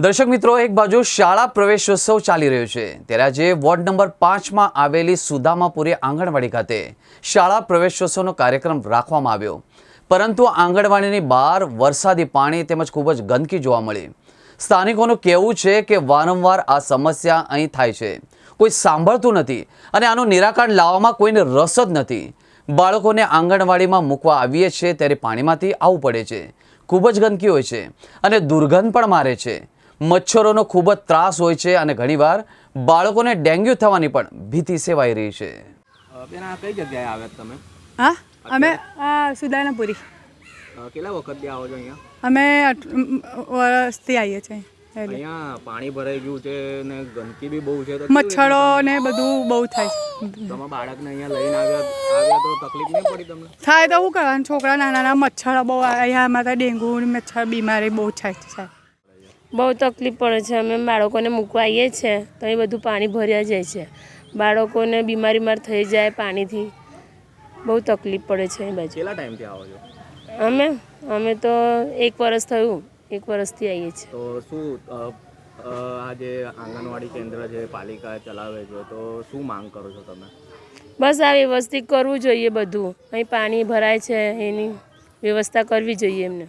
દર્શક મિત્રો, એક બાજુ શાળા પ્રવેશોત્સવ ચાલી રહ્યો છે. ત્યારે આજે વોર્ડ નંબર પાંચમાં આવેલી સુદામાપુરી આંગણવાડી ખાતે શાળા પ્રવેશોત્સવનો કાર્યક્રમ રાખવામાં આવ્યો. પરંતુ આંગણવાડીની બહાર વરસાદી પાણી તેમજ ખૂબ જ ગંદકી જોવા મળી. સ્થાનિકોનું કહેવું છે કે વારંવાર આ સમસ્યા અહીં થાય છે. કોઈ સાંભળતું નથી અને આનું નિરાકરણ લાવવામાં કોઈને રસ જ નથી. બાળકોને આંગણવાડીમાં મૂકવા આવીએ છીએ ત્યારે પાણીમાંથી આવવું પડે છે. ખૂબ જ ગંદકી હોય છે અને દુર્ગંધ પણ મારે છે. મચ્છરોનો ખૂબ જ ત્રાસ હોય છે અને ઘણીવાર બાળકોને ડેન્ગ્યુ થવાની પણ ભીતિ સેવાઈ રહી છે. બેન આ કઈ જગ્યાએ આવ્યા તમે? હા અમે આ સુદાનાપુરી. કેટલા વખતથી આવો છો અહીંયા? અમે વર્ષથી વરસથી આવીએ છીએ અહીંયા. પાણી ભરાઈ ગયું છે ને ગંદકી બી બહુ છે તો મચ્છરો ને બધું બહુ થાય છે. તમે બાળકને અહીંયા લઈને આવ્યા આવ્યા તો તકલીફ નહીં પડી તમને? થાય તો શું કરવાનું? છોકરા નાના નાના મચ્છરો બહુ. અહીંયા અમારે ડેન્ગુ મચ્છર બીમારી બહુ થાય છે સાહેબ. બહુ તકલીફ પડે છે. અમે બાળકોને મૂકવા આવીએ છીએ તો એ બધું પાણી ભર્યા જાય છે. બાળકોને બીમારી માર થઈ જાય પાણીથી. બહુ તકલીફ પડે છે એ બાજુ. કેટલા ટાઈમથી આવો છો? અમે અમે તો એક વર્ષ થયું એક વર્ષથી આવીએ છીએ. તો શું આ જે આંગણવાડી કેન્દ્ર છે પાલિકા ચલાવે છે તો શું માંગ કરો છો તમે? બસ આ વ્યવસ્થિત કરવું જોઈએ બધું. અહીં પાણી ભરાય છે એની વ્યવસ્થા કરવી જોઈએ એમને.